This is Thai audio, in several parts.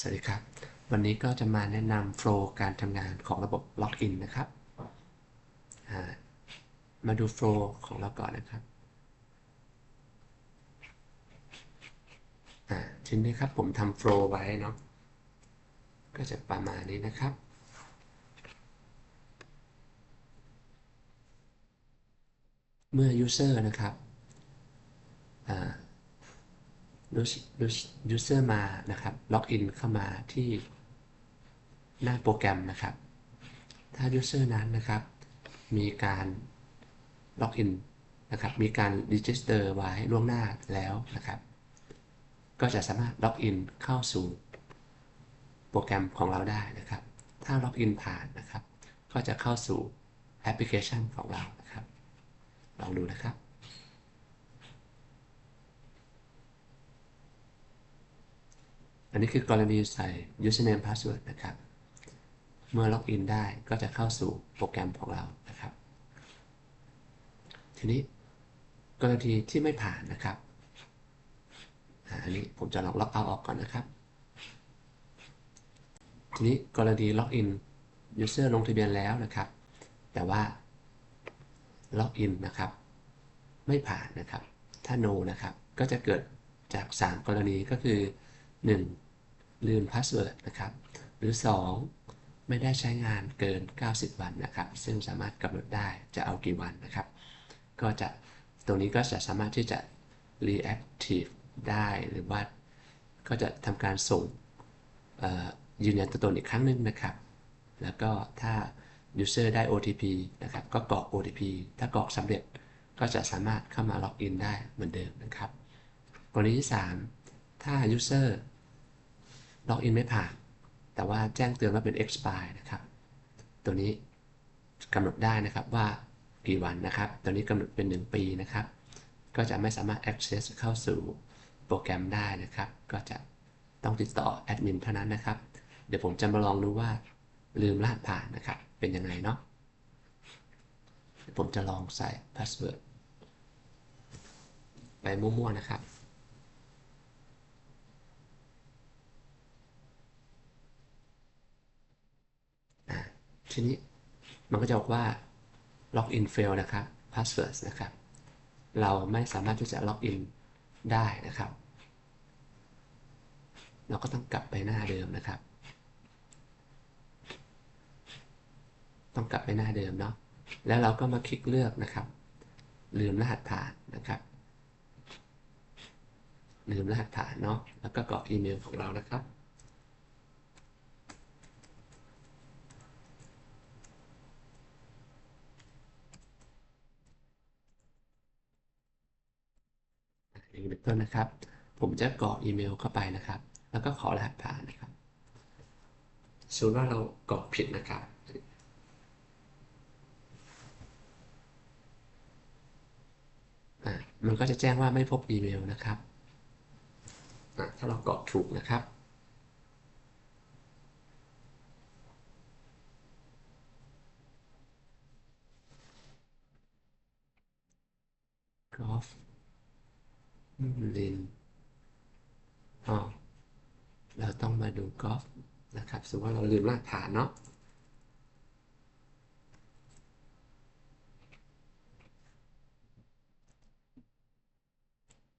สวัสดีครับ วันนี้ก็จะมาแนะนำโฟล์การทำงานของระบบล็อกอินนะครับ มาดูโฟล์ของเราก่อนนะครับทีนี้ครับผมทำโฟล์ไว้เนาะ ก็จะประมาณนี้นะครับ เมื่อ user นะครับ ยูเซอร์มานะครับล็อกอินเข้ามาที่หน้าโปรแกรมนะครับ ถ้ายูเซอร์นั้นนะครับ มีการล็อกอินนะครับ มีการรีจิสเตอร์ไว้ล่วงหน้าแล้วนะครับ ก็จะสามารถล็อกอินเข้าสู่โปรแกรมของเราได้นะครับ ถ้าล็อกอินผ่านนะครับ ก็จะเข้าสู่แอปพลิเคชันของเรานะครับ ลองดูนะครับ อันนี้คือกรณีใส่ username password นะครับ เมื่อล็อกอินได้ก็จะเข้าสู่โปรแกรมของเรานะครับ ทีนี้กรณีที่ไม่ผ่านนะครับอันนี้ผมจะลองล็อกเอาออกก่อนนะครับ ทีนี้กรณีล็อกอิน user ลงทะเบียนแล้วนะครับ แต่ว่าล็อกอินนะครับ ไม่ผ่านนะครับ ถ้า no นะครับ ก็จะเกิดจาก 3 กรณีก็คือ 1 ลืมพาสเวิร์ดนะครับ หรือ 2 ไม่ได้ใช้งานเกิน 90 วันนะครับ ซึ่งสามารถกำหนดได้จะเอากี่วันนะครับ ก็จะตรงนี้ก็จะสามารถที่จะ reactive ได้หรือว่าก็จะทำการส่งยืนยันตัวตนอีกครั้งหนึ่งนะครับ แล้วก็ถ้า user ได้ OTP นะครับ ก็กรอก OTP ถ้ากรอกสำเร็จก็จะสามารถเข้ามาล็อกอินได้เหมือนเดิมนะครับ กรณีที่ 3 ถ้า user ล็อกอินไม่ผ่าน แต่ว่าแจ้งเตือนว่าเป็น expire นะครับ ตัวนี้กำหนดได้นะครับว่ากี่วันนะครับ ตัวนี้กำหนดเป็น 1 ปีนะครับ ก็จะไม่สามารถ access เข้าสู่โปรแกรมได้นะครับ ก็จะต้องติดต่อแอดมินเท่านั้นนะครับ เดี๋ยวผมจะมาลองดูว่าลืมรหัสผ่านนะครับ เป็นยังไงเนาะผมจะลองใส่พาสเวิร์ดไปมั่วๆนะครับ ทีนี้มันก็จะบอกว่า login fail นะครับ password นะครับ เราไม่สามารถที่จะล็อกอินได้นะครับ เราก็ต้องกลับไปหน้าเดิมนะครับ ต้องกลับไปหน้าเดิมเนาะ แล้วเราก็มาคลิกเลือกนะครับ ลืมรหัสผ่านนะครับ ลืมรหัสผ่านเนาะ แล้วก็กรอกอีเมลของเรานะครับ อย่างนี้เป็นต้นนะครับ ผมจะกรอกอีเมลเข้าไปนะครับ แล้วก็ขอรหัสผ่านนะครับสมมติว่าเรากรอกผิดนะครับมันก็จะแจ้งว่าไม่พบอีเมลนะครับถ้าเรากรอกถูกนะครับกอล์ฟ ลินอ๋อเราต้องมาดูกอล์ฟนะครับสมมติว่าเราลืมรากฐานเนาะ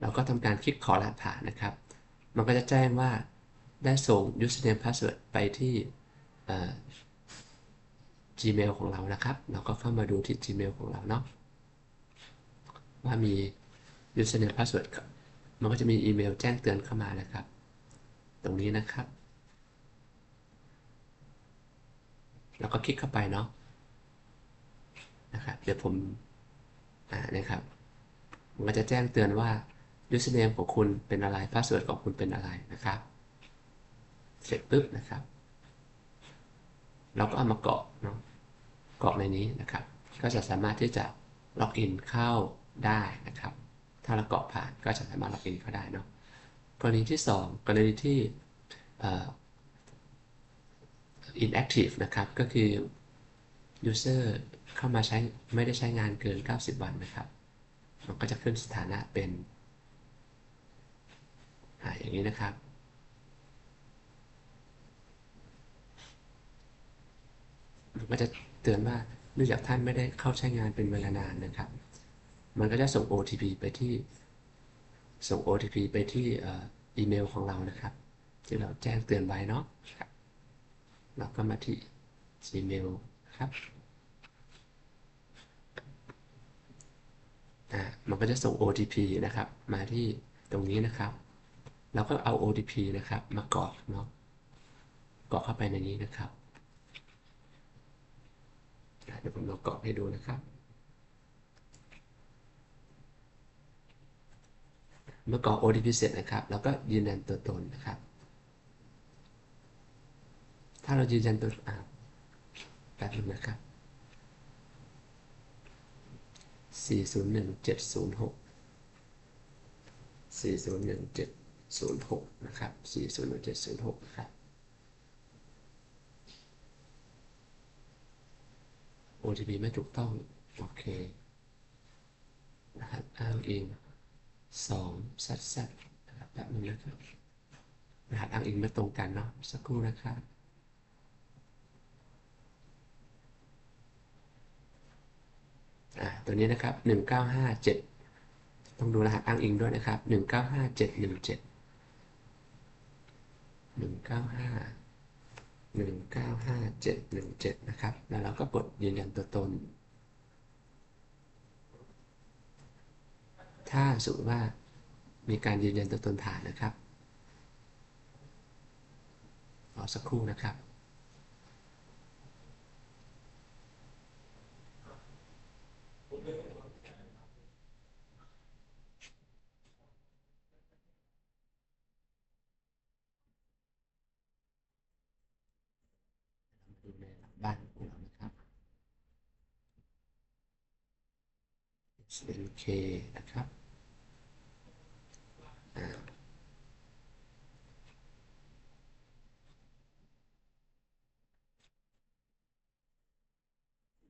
เราก็ทำการคลิกขอรหัสผ่านนะครับ มันก็จะแจ้งว่าได้ส่ง username password ไปที่ Gmail ของเรานะครับ เราก็เข้ามาดูที่ Gmail ของเราเนาะว่ามี username password มันก็จะมีอีเมลแจ้งเตือนเข้ามานะครับ ตรงนี้นะครับ แล้วก็คลิกเข้าไปเนาะนะครับเดี๋ยวผมอ่านะครับมันก็จะแจ้งเตือนว่า username ของคุณเป็นอะไร password ของคุณเป็นอะไรนะครับ เสร็จปุ๊บนะครับ เราก็เอามาเกาะเนาะเกาะในนี้นะครับ ก็จะสามารถที่จะล็อกอินเข้าได้นะครับ ถ้าเราเกาะผ่านก็จะสามารถล็อกอินเข้าได้เนาะกรณีที่ 2 กรณีที่ inactive นะครับ ก็คือ user เข้ามาใช้ไม่ได้ใช้งานเกิน 90 วันนะครับมันก็จะขึ้นสถานะเป็นหายอย่างนี้นะครับ มันก็จะเตือนว่าเนื่องจากท่านไม่ได้เข้าใช้งานเป็นเวลานานนะครับ มันก็จะส่ง OTP ไปที่ ส่ง OTP ไปที่อีเมลของเรานะครับ ที่เราแจ้งเตือนไว้เนาะครับเราก็มาที่ Gmail ครับอ่ามันก็จะส่ง OTP นะครับ มาที่ตรงนี้นะครับ เราก็เอา OTP นะครับ มากรอกเนาะกรอกเข้าไปในนี้นะครับ เดี๋ยวผมลองกรอกให้ดูนะครับ เมื่อกรอก OTP เสร็จนะครับ แล้วก็ยืนยันตัวตนนะครับ ถ้าเรายืนยันตัวอ่าแป๊บนึงนะครับ 401 706 401 706 นะครับ 401 706 ครับ OTP ไม่ถูกต้อง โอเคนะครหัสอ้างอิง 2 z z นะครับแบบนึงนะครับรหัสอ้างอิงไม่ตรงกันเนาะสักครู่นะครับอ่าตัวนี้นะครับ1957ต้องดูรหัสอ้างอิงด้วยนะครับ195717 195 195717นะครับ แล้วเราก็กดยืนยันตัวตน ถ้าสมมติว่ามีการยืนยันตัวตนผ่านนะครับรอสักครู่นะครับบ้านของเรานะครับ SNK นะครับ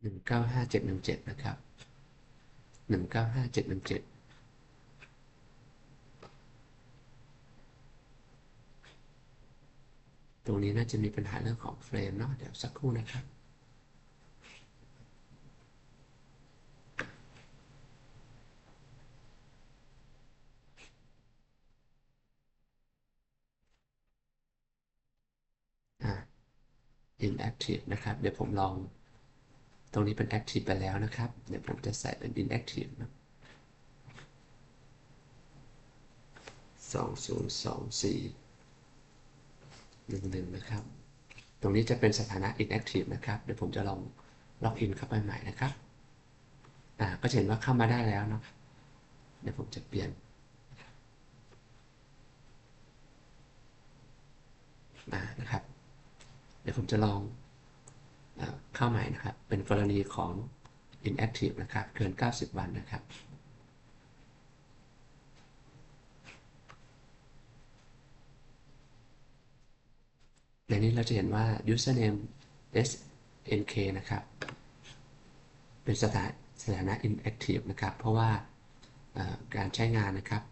หนึ่งเก้าห้าเจ็ดหนึ่งเจ็ดนะครับหนึ่งเก้าห้าเจ็ดหนึ่งเจ็ดตรงนี้น่าจะมีปัญหาเรื่องของเฟรมเนาะเดี๋ยวสักครู่นะครับ อ่า inactive นะครับ เดี๋ยวผมลอง ตรงนี้เป็น active ไปแล้วนะครับ เดี๋ยวผมจะใส่เป็น inactive นะสองศูนย์สองสี่หนึ่งหนึ่งนะครับ ตรงนี้จะเป็นสถานะ inactive นะครับ เดี๋ยวผมจะลองล็อกอินเข้าไปใหม่นะครับ อ่า ก็เห็นว่าเข้ามาได้แล้วเนาะเดี๋ยวผมจะเปลี่ยนอ่านะครับ ดี๋ยวผมจะลองเข้าใหม่นะครับ เป็นกรณีของ inactive นะครับ เกิน 90 วันนะครับ ในนี้เราจะเห็นว่า username snk นะครับ เป็นสถานสถานะ inactive นะครับ เพราะว่าการใช้งานนะครับ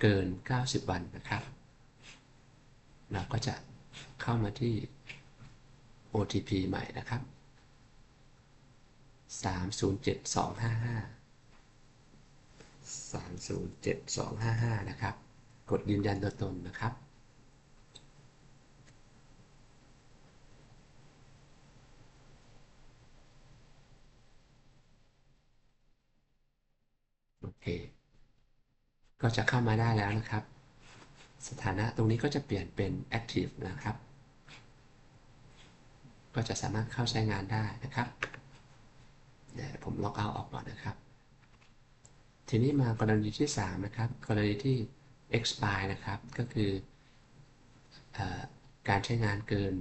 เกิน 90 วันนะครับ เราก็จะ เข้ามาที่ OTP ใหม่นะครับ 307255 307255 นะครับ กดยืนยันตัวตนนะครับ โอเค ก็จะเข้ามาได้แล้วนะครับ สถานะตรงนี้ก็จะเปลี่ยนเป็น active นะครับ ก็จะสามารถเข้าใช้งานได้นะครับเดี๋ยวผมล็อกเอาออกก่อนนะครับ ทีนี้มากรณีที่ 3 นะครับ กรณีที่ expire นะครับ ก็คืออการใช้งานเกิน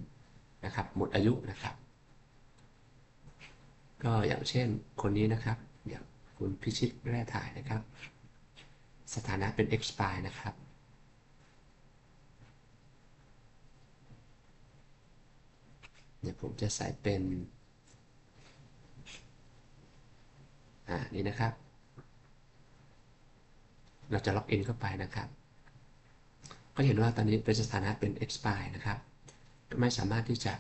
นะครับ หมดอายุนะครับ ก็อย่างเช่นคนนี้นะครับอย่างคุณพิชิตแร่ถ่ายนะครับ สถานะเป็น expire นะครับ ดี๋ยวผมจะใส่เป็น อ่า นี่นะครับ เราจะล็อกอินเข้าไปนะครับ ก็เห็นว่าตอนนี้เป็นสถานะเป็น expire นะครับ ไม่สามารถที่จะ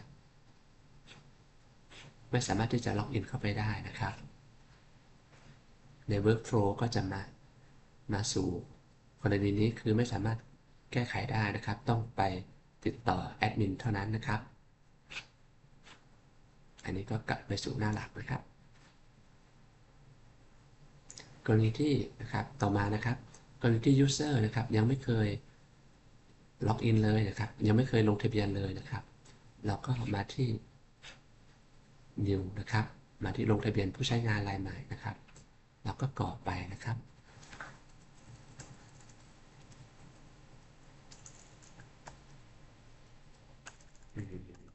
ไม่สามารถที่จะล็อกอินเข้าไปได้นะครับ ใน Workflow ก็จะมา มาสู่กรณีนี้คือไม่สามารถแก้ไขได้นะครับ ต้องไปติดต่อแอดมินเท่านั้นนะครับ อันนี้ก็กลับไปสู่หน้าหลักนะครับ กรณีที่นะครับต่อมานะครับ กรณีที่ user นะครับยังไม่เคยล็อกอินเลยนะครับ ยังไม่เคยลงทะเบียนเลยนะครับ เราก็มาที่ new นะครับ มาที่ลงทะเบียนผู้ใช้งานรายใหม่นะครับ เราก็กรอกไปนะครับอาค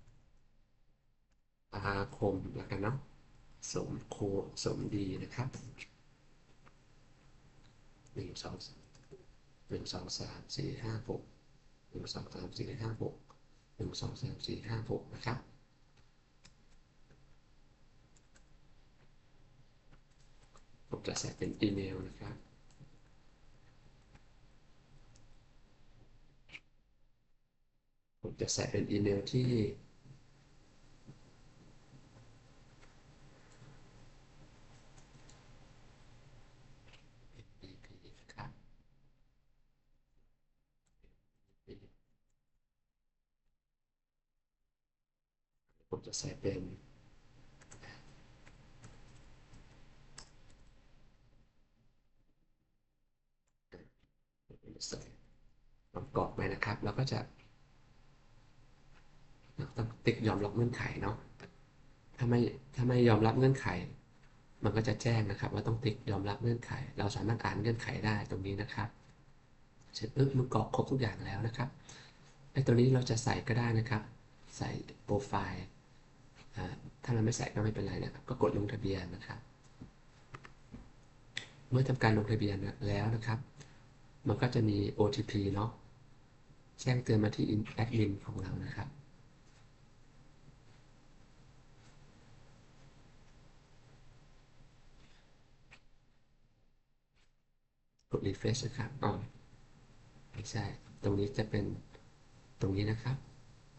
มแล้วกันเนาะสมโคสมดีนะครับหนึ่งสองหนึ่งสองสามสี่ห้าหกหนึ่งสองสามสี่ห้าหกหนึ่งสองสามสี่ห้าหกนะครับผมจะใส่เป็นอีเมลนะครับผมจะใส่เป็นอีเมลที่ MVP นะครับ ผมจะใส่เป็นใส่ผมกรอกไปนะครับ แล้วก็จะต้องติ๊กยอมรับเงื่อนไขเนาะถ้าไม่ถ้าไม่ยอมรับเงื่อนไข มันก็จะแจ้งนะครับ ว่าต้องติ๊กยอมรับเงื่อนไข เราสามารถอ่านเงื่อนไขได้ตรงนี้นะครับเสร็จปุ๊บมันกรอกครบทุกอย่างแล้วนะครับไอ้ตัวนี้เราจะใส่ก็ได้นะครับ ใส่โปรไฟล์ ถ้าเราไม่ใส่ก็ไม่เป็นไรนะครับ ก็กดลงทะเบียนนะครับ เมื่อทำการลงทะเบียนแล้วนะครับ มันก็จะมี OTP เนาะแจ้งเตือนมาที่แอดมินของเรานะครับกด refresh นะครับอ๋อไม่ใช่ ตรงนี้จะเป็นตรงนี้นะครับ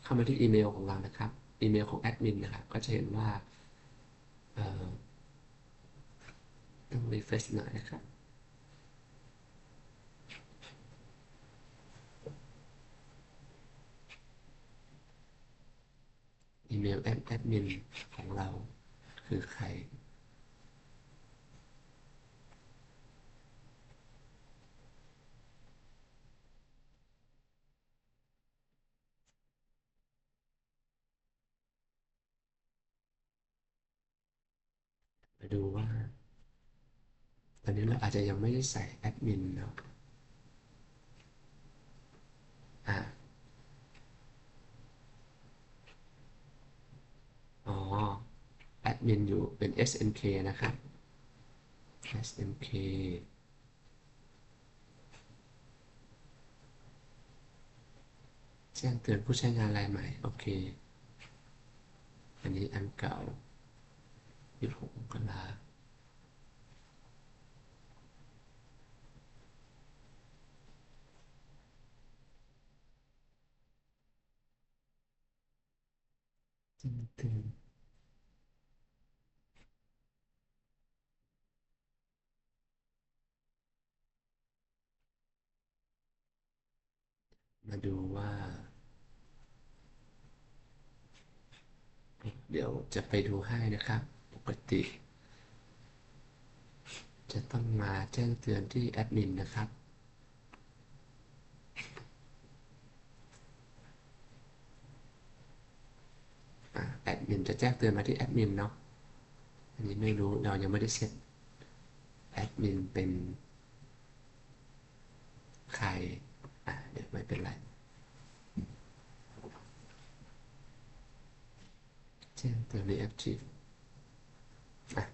เข้ามาที่อีเมลของเรานะครับ อีเมลของแอดมินนะครับ ก็จะเห็นว่าต้องรีเฟรชหน่อยนะครับ อีเมลแอดมินของเราคือใคร มาดูว่า ต อนนี้เราอาจจะยังไม่ได้ใส่แอดมินเนาะอ่าอ๋อแอดมินอยู่เป็น SNK นะครับ SNK แจ้งเตือนผู้ใช้งานรายใหม่ โอเค อันนี้อันเก่า26มกราแจ้งตือนมาดูว่า เดี๋ยวจะไปดูให้นะครับ ปกติ จะต้องมาแจ้งเตือนที่แอดมินนะครับ แอดมินจะแจ้งเตือนมาที่แอดมินเนาะ อันนี้ไม่รู้เรายังไม่ได้เซ็ตแอดมินเป็น ใคร อะเดี๋ยวไม่เป็นไร แจ้งเตือนใน a อ t i v e ะ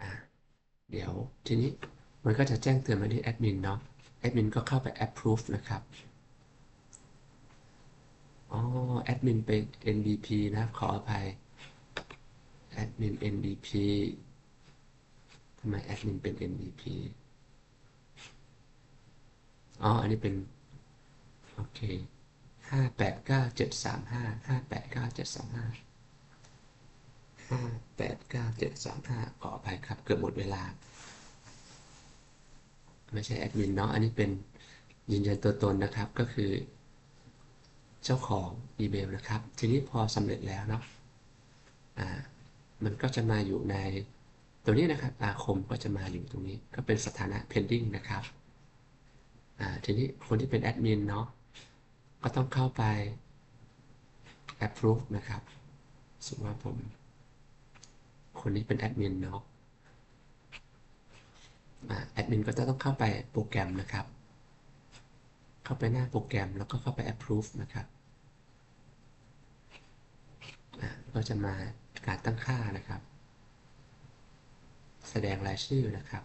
อะเดี๋ยว ทีนี้มันก็จะแจ้งเตือนมาที่แอดมินเนาะแอดมินก็เข้าไป approve นะครับอ๋อแอดมินเป็น NBP นะครับขออภัย admin ndp ทำไม admin เป็น ndp อ๋อ อันนี้เป็น โอเคห้าแปดเก้าเจ็ดสามห้าห้าแปดเก้าเจ็ดสามห้าห้าแปดเก้าเจ็ดสามห้าขออภัยครับ เกือบหมดเวลา ไม่ใช่แอดมินเนาะอันนี้เป็นยืนยันตัวตนนะครับก็คือ เจ้าของอีเมลนะครับ ทีนี้พอสำเร็จแล้วเนาะอ่ามันก็จะมาอยู่ในตัวนี้นะครับอาคมก็จะมาอยู่ตรงนี้ ก็เป็นสถานะ pending นะครับอ่าทีนี้คนที่เป็นแอดมินเนาะก็ต้องเข้าไป approve นะครับสมมติว่าผม คนนี้เป็นแอดมินเนาะ แอดมินก็จะต้องเข้าไปโปรแกรมนะครับ เข้าไปหน้าโปรแกรมแล้วก็เข้าไป approve นะครับก็จะมาการตั้งค่านะครับ แสดงรายชื่อนะครับ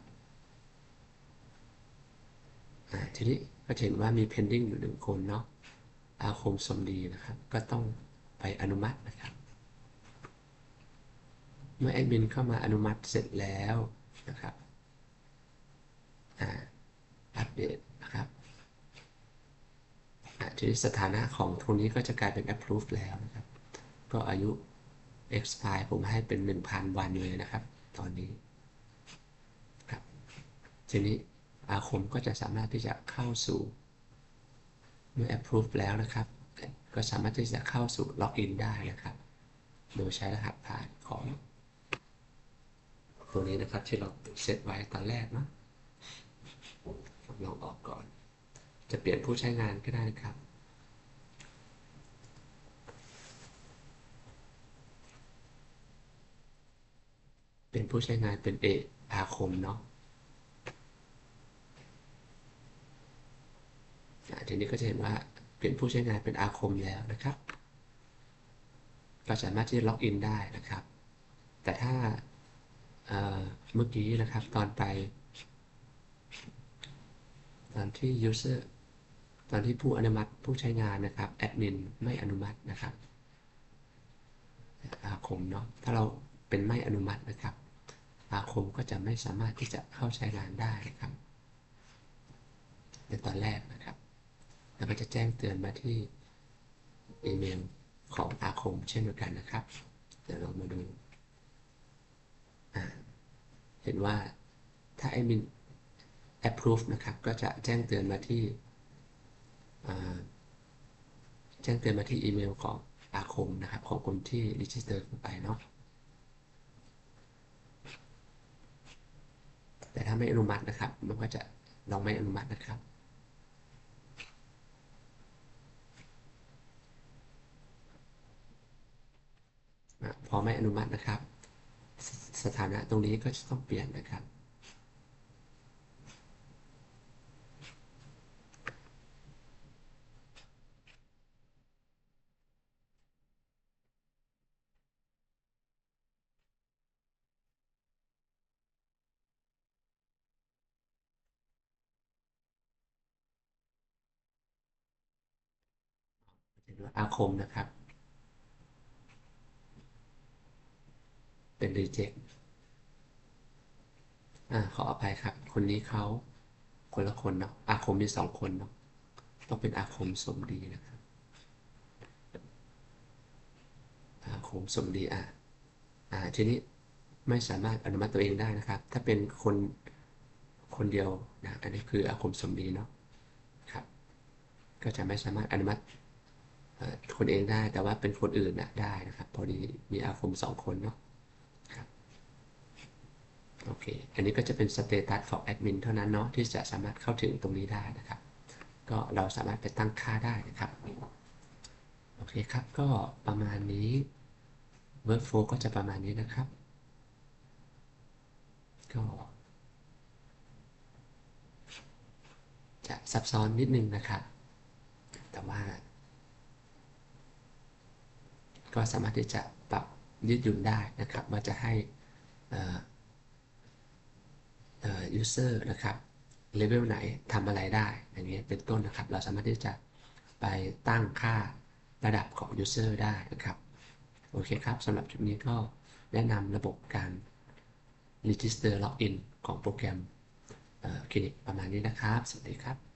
ทีนี้ก็เห็นว่ามี pending อยู่หนึ่งคนเนาะอาคมสมดีนะครับ ก็ต้องไปอนุมัตินะครับ เมื่อแอดมินเข้ามาอนุมัติเสร็จแล้วนะครับ อัปเดตนะครับทีนี้สถานะของตรงนี้ก็จะกลายเป็น approve แล้วนะครับ ก็อายุ expire ผมให้เป็น 1,000 วันเลยนะครับ ตอนนี้ครับทีนี้อาคมก็จะสามารถที่จะเข้าสู่เมื่อ approve แล้วนะครับ ก็สามารถที่จะเข้าสู่ login ได้นะครับ โดยใช้รหัสผ่านของ ตัวนี้นะครับที่เราเซตไว้ตอนแรกเนาะ ลองออกก่อน จะเปลี่ยนผู้ใช้งานก็ได้นะครับ เป็นผู้ใช้งานเป็นเอกอาคมเนาะทีนี้ก็จะเห็นว่าเป็นผู้ใช้งานเป็นอาคมแล้วนะครับก็สามารถที่จะล็อกอินได้นะครับ แต่ถ้าเมื่อกี้นะครับตอนไป ตอนที่ user ตอนที่ผู้อนุมัติผู้ใช้งานนะครับแอดมินไม่อนุมัตินะครับอาคมเนาะถ้าเราเป็นไม่อนุมัตินะครับ อาคมก็จะไม่สามารถที่จะเข้าใช้งานได้นะครับในตอนแรกนะครับ แล้วก็จะแจ้งเตือนมาที่อีเมลของอาคมเช่นเดียวกันนะครับเดี๋ยวเรามาดูเห็นว่าถ้า admin approve นะครับ ก็จะแจ้งเตือนมาที่แจ้งเตือนมาที่อีเมลของอาคมนะครับ ของคนที่ register เข้าไปเนาะแต่ถ้าไม่อนุมัตินะครับ มันก็จะลองไม่อนุมัตินะครับ พอไม่อนุมัตินะครับ สถานะตรงนี้ก็จะต้องเปลี่ยนนะครับ อา คมนะครับ เป็น reject อ่าขออภัยครับ คนนี้เขาคนละคนเนาะอาคมมีสองคนเนาะต้องเป็นอาคมสมดีนะครับ อาคมสมดีอ่าอ่าทีนี้ไม่สามารถอนุมัติตัวเองได้นะครับ ถ้าเป็นคนคนเดียวนะอันนี้คืออาคมสมดีเนาะครับ ก็จะไม่สามารถอนุมัติ คนเองได้แต่ว่าเป็นคนอื่นนะได้นะครับ พอดีมีอาคมสองคนเนาะโอเค อันนี้ก็จะเป็นสเตตัสของแอดมินเท่านั้นเนาะที่จะสามารถเข้าถึงตรงนี้ได้นะครับ ก็เราสามารถไปตั้งค่าได้นะครับ โอเคครับ ก็ประมาณนี้ Workflow ก็จะประมาณนี้นะครับ ก็จะซับซ้อนนิดนึงนะครับ แต่ว่า ก็สามารถที่จะปรับยืดหยุ่นได้นะครับว่าจะให้ยูเซอร์นะครับเลเวลไหนทำอะไรได้อย่างนี้เป็นต้นนะครับ เราสามารถที่จะไปตั้งค่าระดับของยูเซอร์ได้นะครับ โอเคครับสำหรับจุดนี้ก็แนะนำระบบการ register login ของโปรแกรมคลินิกประมาณนี้นะครับ สวัสดีครับ